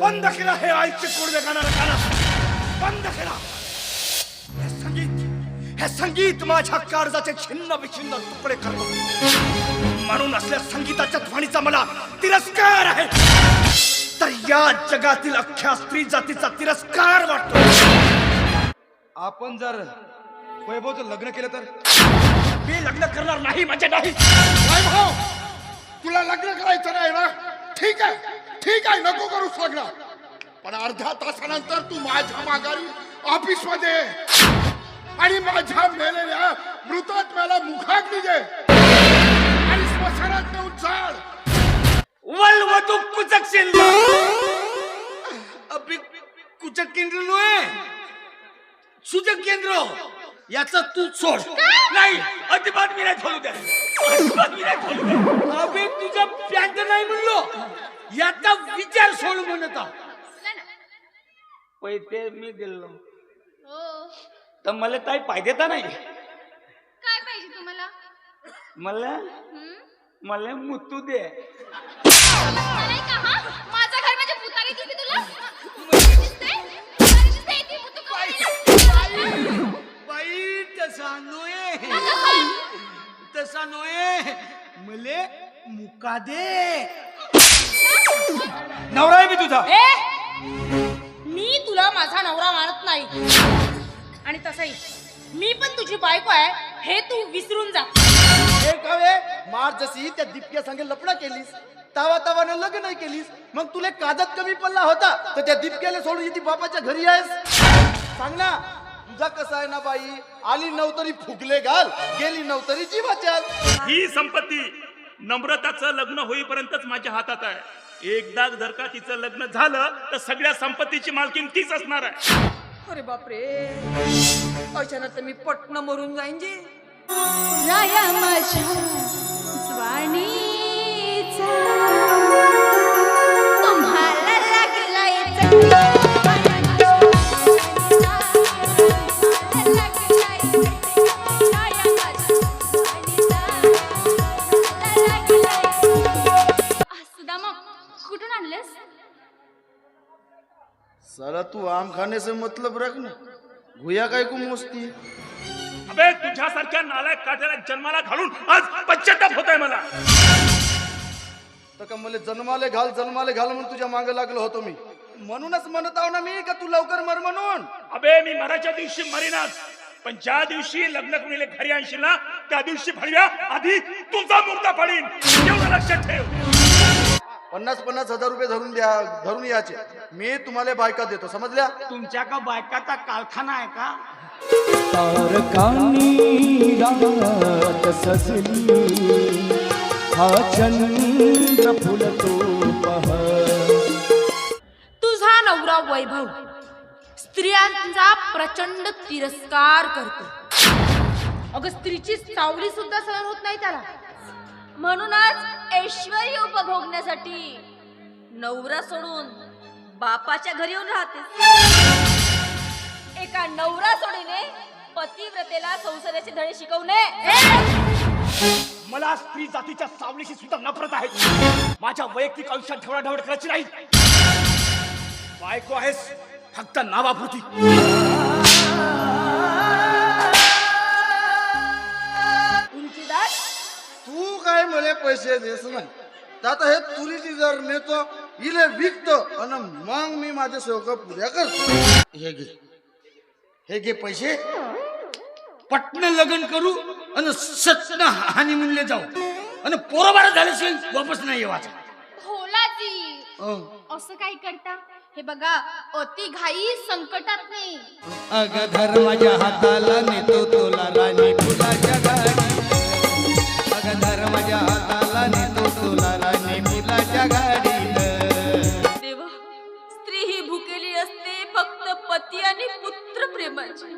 बंद केला हे आईचे कुडवे गाणारं गाणं बंद केला हे संगीत हे संगीत माझ्या काळजाचे छिन्न विछिन्न तुकडे करतो म्हणून असल्या संगीताच्या ध्वनीचा मला तिरस्कार आहे तर या जगातील अख्ख्या स्त्री जातीचा तिरस्कार वाटतो आपण जर वैभवचं लग्न केलं तर? मी लग्न करणार नाही म्हणजे नाही. वैभव तुला लग्न करायचं नाही ना? ठीक आहे ठीक आहे नको करूच लग्न. पण अर्ध्या तासानंतर तू माझ्या माघारी ऑफिसमध्ये. आणि माझ्या मेलेल्या मृतात्म्याला मुखाग्नी दे. आणि स्मशानात नेऊन जाळ. वलवतू कुचक शिंद. अभि कुचक नव्हे सुजक केंद्र याचा तू सोड. नाही अजिबात मी नाही खोलू द्या अजिबात मी नाही खोलू द्या अबे तुझा पॅन्ट नाही म्हणलो. याचा विचार सोड म्हणत. पैसे मी दिलो. हो. तर मला काही फायदे तर नाही. काय पाहिजे तुम्हाला? मला? हं? मला मुतू दे. तसा नोये. तसा नोये. मले मुका दे. नवरा आहे मी तुझा. ए मी तुला माझा नवरा मानत नाही. आणि तसंही मी पण तुझी बायको आहे हे तू विसरून जा. हे कवे मार जशी त्या दिपक्या संगे लपडा केलीस तावा तावानं लग्न केलीस मग तुला कादत कमी पडला होता तर त्या दिपक्याला सोडून इथे बापाच्या घरी आहेस सांग ना तुझा कसा आहे ना बाई? आली नवतरी फुगले घाल गेली नवतरी जीवाच्याल ही संपत्ती नम्रताचं लग्न होईपर्यंतच माझ्या हातात आहे. एकदा जर का तिचं लग्न झालं तर सगळ्या संपत्तीची मालकीन तीच असणार आहे. अरे बापरे. अचानक तर मी पटन मरून जाईन जे. राया माझ्या स्वानीचा साला तू आम खाने से मतलब रख ना। भुया काय को मोजती? अबे तुझ्यासारख्या नालायक काट्याला जन्माला घालून आज पश्चाताप होत आहे मला. तर का मला जन्माले घाल जन्माले घाल म्हणून तुझ्या मागे लागलो होतो मी. म्हणूनच म्हणत आहो ना मी का तू लवकर मर म्हणून? अबे मी मराच्या दिवशी मरीनाच. पण ज्या दिवशी लग्न करून घरी आणशील ना त्या दिवशी भडव्या आधी तुझा मुर्दा पडीन एवढं लक्षात ठेव. पन्नास पन्नास हजार रुपये धरून द्या धरून याचे मी तुम्हाला बायका देतो समजल्या? तुमच्या का बायकाचा कारखाना आहे का? तारकांनी रात सजली हा चंद्र फुलतो तुझा नवरा वैभव स्त्रियांचा प्रचंड तिरस्कार करतो. अगं स्त्रीची सावली सुद्धा सहन होत नाही त्याला. म्हणूनच ऐश्वर उपभोगण्यासाठी नवरा सोडून बापाच्या घरी येऊन राहते. एका नवरा सोडीने पतिव्रतेला संसाराचे धडे शिकवणे. मला स्त्री जातीच्या सावलीशी सुद्धा नफरत आहे. माझ्या वैयक्तिक आयुष्यात ढवळाढवळ करायची नाही. बायको आहेस फक्त नावापुरती. मला पैसे देस नाही. आता हे तुरीची जर नेतो इले विकतो आणि मग मी माझ्या सेवका पुऱ्या करतो. हे घे. हे घे पैसे. पटन लग्न करू आणि सटन हानी म्हणले जाऊ. आणि पोरबारा झाल्याशिवाय वापस नाही येवाचा भोलाजी अं. असं काय करता? हे बघा अति घाई संकटात नाही. अग धर्माच्या हाताला नेतो तोला राणी फुलाच्या गाडी. अग धर्माच्या हाताला नेतो तोला राणी गाडीत देवा स्त्री ही भुकेली असते फक्त पती आणि पुत्र प्रेमाची.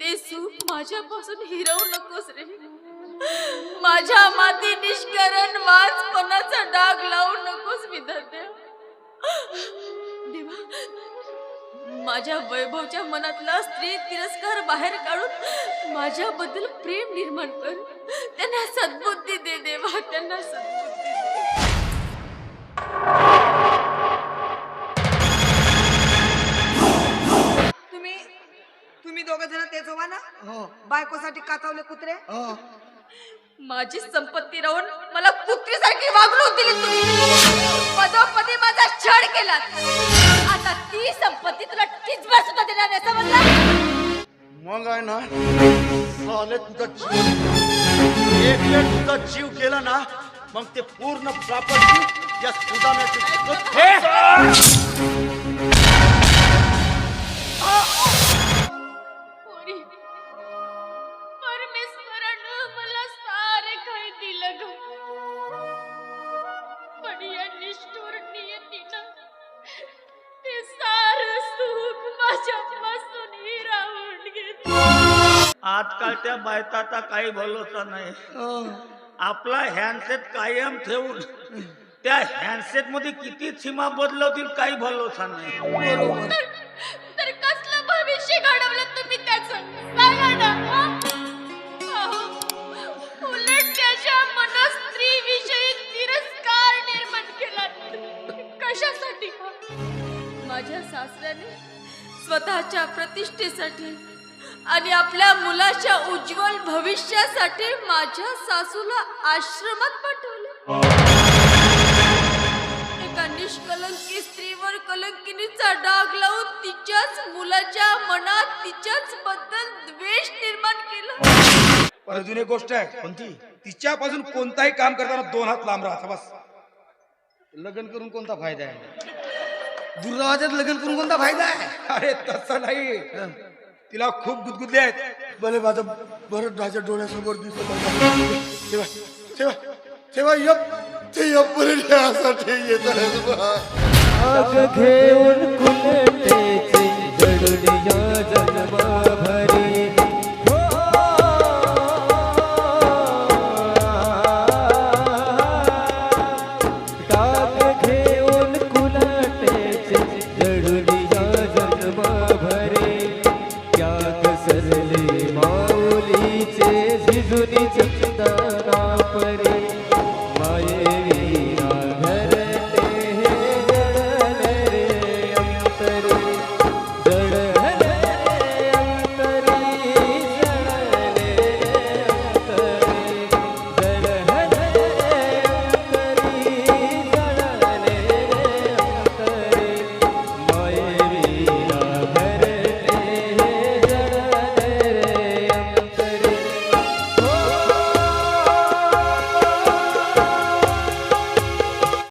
ते सुख माझ्यापासून हिरवू नकोस रे. माझ्या माती निष्करण वाचपणाचा डाग लावू नकोस विधात्या देवा माझ्या वैभवच्या मनातला स्त्री तिरस्कार बाहेर काढून माझ्याबद्दल प्रेम निर्माण कर. त्यांना सद्बुद्धी दे देवा त्यांना सद्बुद्धी दे. तुम्ही तुम्ही दोघ जण तेच व्हा ना? बायकोसाठी काचवले कुत्रे? माझी संपत्ती राहून मला कुत्रीसारखी वागणूक दिली तुम्ही. पदोपदी माझा छळ केला. आता ती संपत्ती तुला टिचभर सुद्धा देणार नाही समजलं? मग आहे ना साले तुझा जीव एक वेळ तुझा जीव गेला ना मग ते पूर्ण प्रॉपर्टी या सुदाम्याचे घेतलं आजकाल त्या बायताचा काही भरोसा नाही. आपला हँडसेट कायम ठेवून त्या हँडसेटमध्ये किती सीमा बदलवतील काही भरोसा नाही. तर तर कसलं भविष्य घडवलं तुम्ही त्याचं? सांगा ना हा? अहो, उलट त्याच्या मनात स्त्रीविषयी तिरस्कार निर्माण केला. कशासाठी? माझ्या सासऱ्याने स्वतःच्या प्रतिष्ठेसाठी आणि आपल्या मुलाच्या उज्ज्वल भविष्यासाठी माझ्या सासूला आश्रमात पाठवलं. एका निष्कलंकी स्त्रीवर कलंकिनीचा डाग लावून तिच्याच मुलाच्या मनात तिच्याच बद्दल द्वेष निर्माण केला. पण अजून एक गोष्ट आहे कोणती तिच्यापासून कोणताही काम करताना दोन हात लांब राहा बस. लग्न करून कोणता फायदा आहे? दुर्गावाच्यात लग्न करून कोणता फायदा आहे? अरे तसं नाही. तिला खूप गुदगुदले आहेत. भले माझं बरं माझ्या डोळ्यासमोर दिसत. तेव्हा यप ते यप येत घेऊन टाक